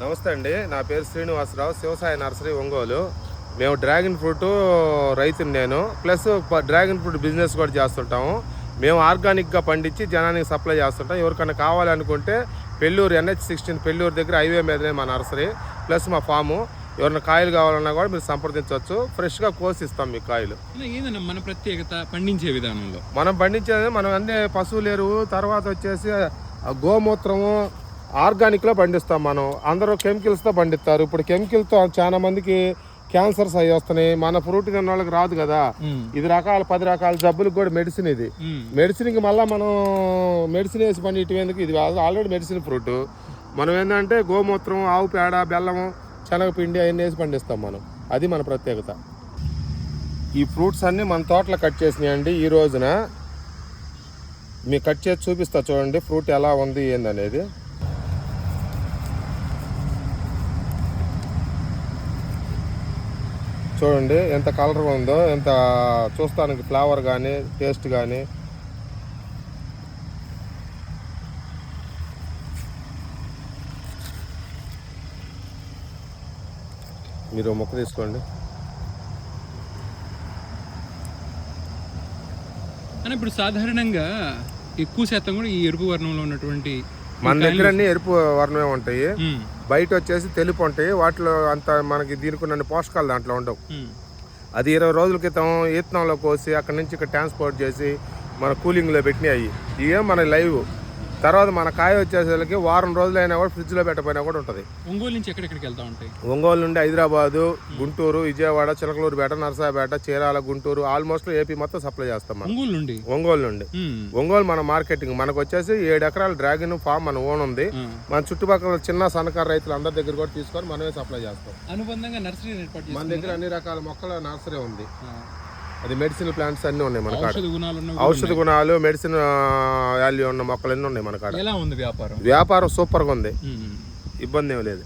నమస్తే అండి. నా పేరు శ్రీనివాసరావు శివసాయి నర్సరీ ఒంగోలు. మేము డ్రాగన్ ఫ్రూట్ రైతుని నేను. ప్లస్ డ్రాగన్ ఫ్రూట్ బిజినెస్ కూడా చేస్తుంటాము. మేము ఆర్గానిక్గా పండించి జనానికి సప్లై చేస్తుంటాం. ఎవరికైనా కావాలనుకుంటే పెళ్ళూరు ఎన్హెచ్ సిక్స్టీన్ పెళ్ళూరు దగ్గర హైవే మీదనే మా నర్సరీ ప్లస్ మా ఫాము. ఎవరైనా కాయలు కావాలన్నా కూడా మీరు సంప్రదించవచ్చు. ఫ్రెష్గా కోసి ఇస్తాం మీ కాయలు. అన్న, ఏందన్న మన ప్రత్యేకత పండించే విధానంలో? మనం పండించేది మనం అన్ని పశువుల ఎరువు తర్వాత వచ్చేసి గోమూత్రము ఆర్గానిక్లో పండిస్తాం మనం. అందరూ కెమికల్స్తో పండిస్తారు ఇప్పుడు కెమికల్తో చాలా మందికి క్యాన్సర్స్ అవి వస్తున్నాయి. మన ఫ్రూట్ తిన్న వాళ్ళకి రాదు కదా. ఇది రకాల పది రకాల జబ్బులకు కూడా మెడిసిన్ ఇది. మెడిసిన్కి మళ్ళీ మనం మెడిసిన్ వేసి పండించేందుకు ఇది ఆల్రెడీ మెడిసిన్ ఫ్రూట్. మనం ఏంటంటే గోమూత్రం ఆవు పేడ బెల్లము శనగపిండి అవన్నీ వేసి పండిస్తాం మనం. అది మన ప్రత్యేకత. ఈ ఫ్రూట్స్ అన్నీ మన తోటలో కట్ చేసినాయండి. ఈ రోజున మీకు కట్ చేసి చూపిస్తా చూడండి. ఫ్రూట్ ఎలా ఉంది ఏందనేది. చూడండి ఎంత కలర్ ఉందో ఎంత చూస్తానికి ఫ్లేవర్ కానీ టేస్ట్ కానీ మీరు మొక్క తీసుకోండి. కానీ ఇప్పుడు సాధారణంగా ఎక్కువ శాతం కూడా ఈ ఎరుపు వర్ణంలో ఉన్నటువంటి మన దగ్గర అన్ని ఎరుపు వర్ణమే ఉంటాయి. బయట వచ్చేసి తెలుపు ఉంటాయి. వాటిలో అంత మనకి దీనికి ఉన్న పోషకాలు దాంట్లో ఉండవు. అది ఇరవై రోజుల క్రితం ఈతనంలో కోసి అక్కడి నుంచి ఇక్కడ ట్రాన్స్పోర్ట్ చేసి మన కూలింగ్లో పెట్టినాయి ఇవే మన లైవ్. తర్వాత మన కాయ వచ్చేసరికి వారం రోజులైనా కూడా ఫ్రిడ్జ్లో పెట్టకపోయినా కూడా ఉంటుంది. ఒంగోలు నుంచి ఎక్కడెక్కడికి వెళ్తా ఉంటాయి? ఒంగోలు నుండి హైదరాబాదు గుంటూరు విజయవాడ చిలకలూరుపేట నరసాపేట చీరాల గుంటూరు ఆల్మోస్ట్ ఏపీ మొత్తం సప్లై చేస్తాం మనం. ఒంగోలు నుండి? ఒంగోలు నుండి. ఒంగోలు మన మార్కెటింగ్ మనకు వచ్చేసి ఏడు ఎకరాల డ్రాగన్ ఫామ్ మన ఓన్ ఉంది. మన చుట్టుపక్కల చిన్న సన్నకారు రైతులు అందరి దగ్గర కూడా తీసుకొని మనమే సప్లై చేస్తాం. అనుబంధంగా నర్సరీ మన దగ్గర అన్ని రకాల మొక్కల నర్సరీ ఉంది. అది మెడిసిన్ ప్లాంట్స్ అన్ని ఉన్నాయి మన కాడ. ఔషధ గుణాలు మెడిసిన్ వాల్యూ ఉన్న మొక్కలు అన్ని ఉన్నాయి మన కాడ. ఎలా ఉంది వ్యాపారం? వ్యాపారం సూపర్గా ఉంది. ఇబ్బంది ఏం లేదు.